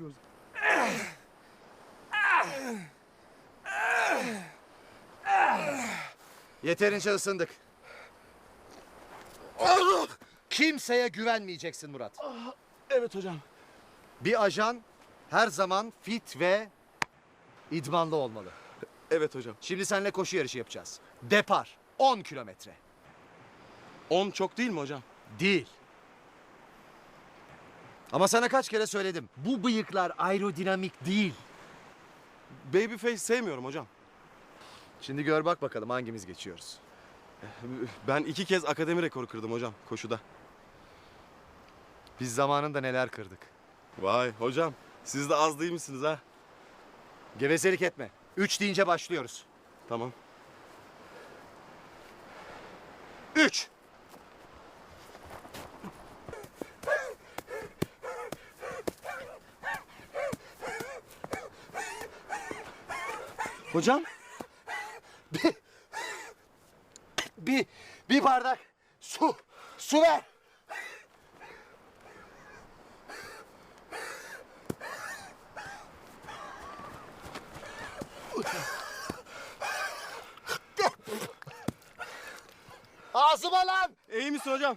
gidiyoruz. Yeterince ısındık. Kimseye güvenmeyeceksin Murat. Evet hocam. Bir ajan her zaman fit ve idmanlı olmalı. Evet hocam. Şimdi seninle koşu yarışı yapacağız. Depar 10 kilometre. 10 çok değil mi hocam? Değil. Ama sana kaç kere söyledim. Bu bıyıklar aerodinamik değil. Babyface sevmiyorum hocam. Şimdi gör bak bakalım hangimiz geçiyoruz. Ben iki kez akademi rekoru kırdım hocam koşuda. Biz zamanında neler kırdık. Vay hocam siz de az değil misiniz ha? Gevezelik etme. Üç deyince başlıyoruz. Tamam. Üç. Hocam Bir, bir bardak su, su ver. Ağzıma lan! iyi misin hocam?